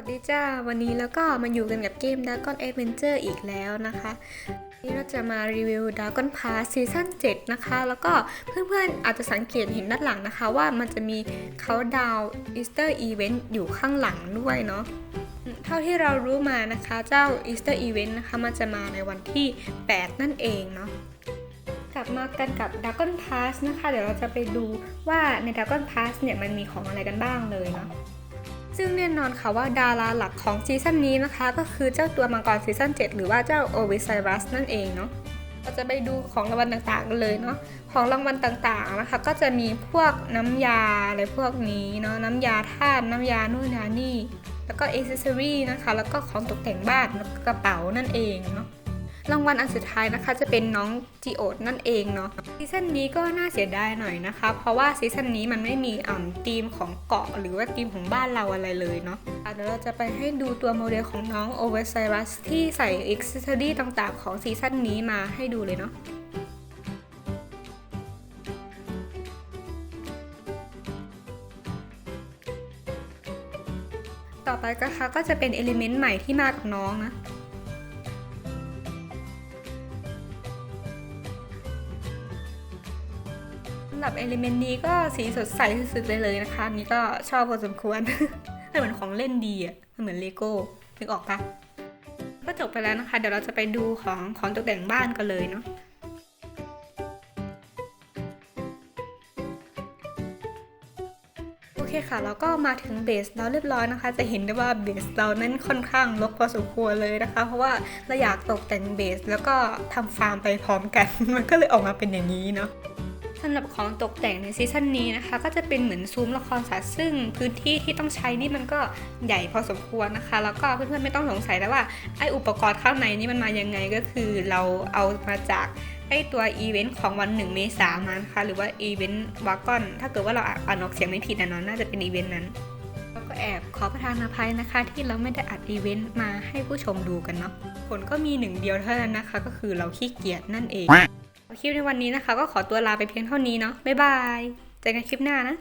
วัสดีจ้า วันนี้แล้วก็มาอยู่กันกับเกม Dragon Adventure อีกแล้วนะคะนนี้เราจะมารีวิว Dragon Pass ซีซั่น7นะคะ แล้วก็เพื่อนๆอาจจะสังเกตเห็นด้านหลังนะคะ ว่ามันจะมีเขาดาวอีสเตอร์อีเวนต์อยู่ข้างหลังด้วยเนาะเท่าที่เรารู้มานะคะ เจ้าอีสเตอร์อีเวนต์นะคะ มันจะมาในวันที่ 8 นั่นเองเนาะกลับมากันกับ Dragon Pass นะคะ เดี๋ยวเราจะไปดูว่าใน Dragon Pass เนี่ยมันมีของอะไรกันบ้างเลยเนาะ ซึ่งแน่นอนค่ะว่าดาราหลักของซีซั่นนี้นะคะ ก็คือเจ้าตัวมังกรซีซั่น7 หรือว่าเจ้าโอวิไซรัสนั่นเองเนาะเราจะไปดูของรางวัลต่างๆกันเลยเนาะของรางวัลต่างๆนะคะ ก็จะมีพวกน้ำยาอะไรพวกนี้เนาะน้ำยาธาตุน้ำยานู่นนานี่ แล้วก็อ c เซอรี่นะคะ แล้วก็ของตกแต่งบ้านกระเป๋านั่นเองเนาะ รางวัลอันสุดท้ายนะคะ จะเป็นน้องจีโอดนั่นเองเนาะซีซั่นนี้ก็น่าเสียดายหน่อยนะคะ เพราะว่าซีซั่นนี้มันไม่มีอ่าธีมของเกาะ หรือว่าธีมของบ้านเราอะไรเลยเนาะะเดี๋ยวเราจะไปให้ดูตัวโมเดลของน้องโอเวอร์ไซรัสที่ใส่อ็กซ์เซอรี่ต่างๆ ของซีซั่นนี้มาให้ดูเลยเนาะต่อไปก็ค่ะก็จะเป็นเอลิเมนต์ใหม่ที่มากับน้องนะำหรับเอลิเมนต์นี้ก็สีสดใสสุดๆเลยเลยนะคะนี่ก็ชอบพอสมควรมันเหมือนของเล่นดีอะมันเหมือนเลโก้นึกออกปะก็จบไปแล้วนะคะ เดี๋ยวเราจะไปดูของของตกแต่งบ้านกันเลยเนาะโอเคค่ะแล้วก็มาถึงเบสเราเรียบร้อยนะคะ จะเห็นได้ว่าเบสเรานั้นค่อนข้างรกพอสมควรเลยนะคะ เพราะว่าเราอยากตกแต่งเบสแล้วก็ทำฟาร์มไปพร้อมกัน มันก็เลยออกมาเป็นอย่างนี้เนาะ สำหรับของตกแต่งในซีซั่นนี้นะคะ ก็จะเป็นเหมือนซุ้มละครสัตว์ซึ่งพื้นที่ที่ต้องใช้นี่มันก็ใหญ่พอสมควรนะคะ แล้วก็เพื่อนๆไม่ต้องสงสัยแล้วว่าไออุปกรณ์ข้างในนี่มันมายังไงก็คือเราเอามาจากไอตัวอีเวนต์ของวันหนึ่งเมษามานะคะหรือว่าอีเวนต์วากอนถ้าเกิดว่าเราอ่านออกเสียงไม่ผิดนะเนาะน่าจะเป็นอีเวนต์นั้นแล้วก็แอบขอประทานอภัยนะคะ ที่เราไม่ได้อัดอีเวนต์มาให้ผู้ชมดูกันเนาะผลก็มีหนึ่งเดียวเท่านั้นนะคะ ก็คือเราขี้เกียจนั่นเอง คลิปในวันนี้นะคะ ก็ขอตัวลาไปเพียงเท่านี้เนาะบ๊ายบายเจอกันคลิปหน้านะ